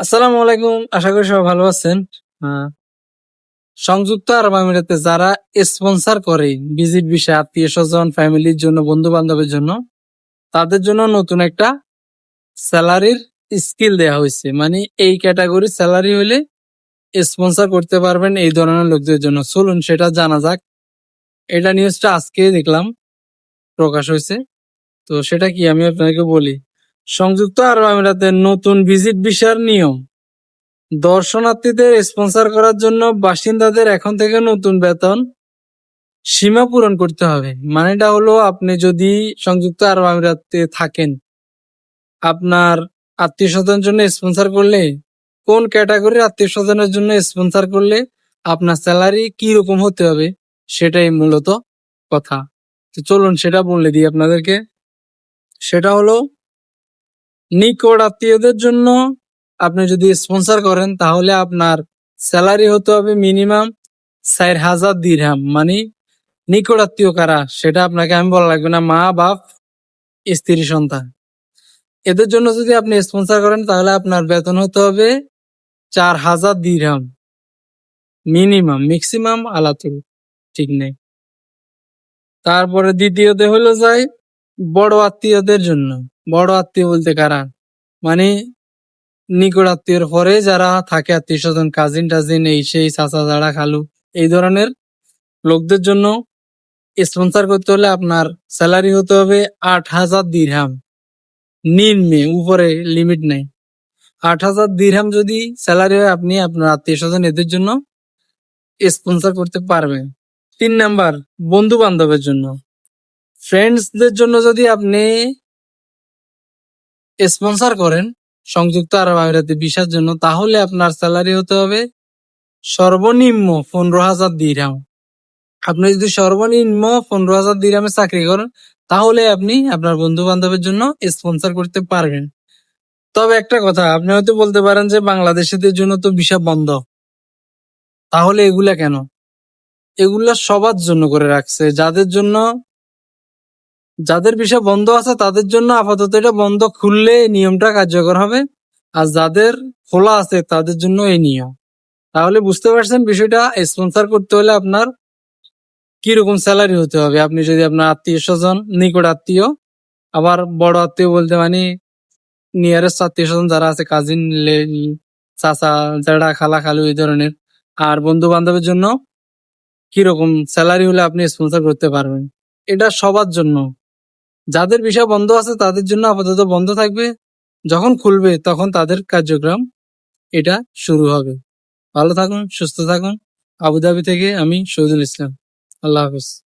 আসসালামু আলাইকুম, আশা করি সবাই ভালো আছেন। সংযুক্ত আরব আমিরাতে যারা স্পন্সর করে ভিজিট বিষয় আত্মীয় স্বজন ফ্যামিলির জন্য বন্ধু বান্ধবের জন্য, তাদের জন্য নতুন একটা স্যালারির স্কিল দেয়া হয়েছে। মানে এই ক্যাটাগরি স্যালারি হলে স্পন্সর করতে পারবেন এই ধরনের লোকদের জন্য। চলুন, সেটা জানা যাক। এটা নিউজটা আজকে দেখলাম, প্রকাশ হয়েছে। তো সেটা কি আমি আপনাকে বলি? সংযুক্ত আরব আমিরাতের নতুন ভিজিট ভিসার নিয়ম। দর্শনার্থীদের স্পন্সর করার জন্য বাসিন্দাদের এখন থেকে নতুন বেতন সীমা পূরণ করতে হবে। মানেটা হলো আপনি যদি সংযুক্ত আরব আমিরাতে থাকেন, আপনার আত্মীয় স্বজনের জন্য স্পন্সর করলে, কোন ক্যাটাগরির আত্মীয় স্বজনের জন্য স্পন্সর করলে আপনার স্যালারি কি রকম হতে হবে, সেটাই মূলত কথা। তো চলুন সেটা বলে দিই আপনাদেরকে। সেটা হলো নিকট আত্মীয়দের জন্য আপনি যদি স্পন্সার করেন, তাহলে আপনার স্যালারি হতে হবে মিনিমাম চার হাজার দিরহাম মানে নিকট আত্মীয় কারা, সেটা আপনাকে আমি বলা লাগবে না, মা, বাপ, স্ত্রী, সন্তান। এদের জন্য যদি আপনি স্পন্সার করেন, তাহলে আপনার বেতন হতে হবে চার হাজার দিরহাম মিনিমাম ম্যাক্সিমাম আলাতুল ঠিক নেই। তারপরে দ্বিতীয়তে হলো যায় বড় আত্মীয়দের জন্য। বড় আত্মীয় বলতে কারা? মানে নিকট আত্মীয়র পরে যারা থাকে আত্মীয় স্বজন কাজিন টাজিন, এই সেই চাচা জাড়া খালু, এই ধরনের লোকদের জন্য স্পন্সর করতে হলে আপনার স্যালারি হতে হবে আট হাজার দিরহাম নিম্নে, উপরে লিমিট নেই। আট হাজার দিরহাম যদি স্যালারি হয় আপনি আপনার আত্মীয় স্বজন এদের জন্য স্পন্সর করতে পারবেন। তিন নাম্বার বন্ধু বান্ধবের জন্য। ফ্রেন্ডসদের জন্য যদি আপনি স্পন্সর করেন সংযুক্ত আরব আমিরাতে ভিসার জন্য, তাহলে আপনার স্যালারি হতে হবে সর্বনিম্ন পনেরো হাজার দিরহাম আপনি যদি সর্বনিম্ন পনেরো হাজার দিরামে চাকরি করেন, তাহলে আপনি আপনার বন্ধু বান্ধবের জন্য স্পন্সর করতে পারবেন। তবে একটা কথা, আপনি হয়তো বলতে পারেন যে বাংলাদেশিদের জন্য তো ভিসা বন্ধ। তাহলে এগুলা কেন? এগুলা সবার জন্য করে রাখছে। যাদের জন্য যাদের বিষয় বন্ধ আছে তাদের জন্য আপাতত এটা বন্ধ খুললে নিয়মটা কার্যকর হবে। আর যাদের খোলা আছে তাদের জন্য এই নিয়ম। তাহলে বুঝতে পারছেন বিষয়টা? স্পন্সর করতে হলে আপনার কীরকম স্যালারি হতে হবে? আপনি যদি আপনার আত্মীয় স্বজন, নিকট আত্মীয়, আবার বড় আত্মীয় বলতে মানে নিয়ারেস্ট আত্মীয় স্বজন যারা আছে কাজিন চাচা, জেঠা, খালা, খালু এই ধরনের, আর বন্ধু বান্ধবের জন্য কীরকম স্যালারি হলে আপনি স্পন্সর করতে পারবেন? এটা সবার জন্য। যাদের বিষয় বন্ধ আছে তাদের জন্য আপাতত বন্ধ থাকবে। যখন খুলবে তখন তাদের কার্যক্রম এটা শুরু হবে। ভালো থাকুন, সুস্থ থাকুন। আবুধাবি থেকে আমি শহীদুল ইসলাম। আল্লাহ হাফেজ।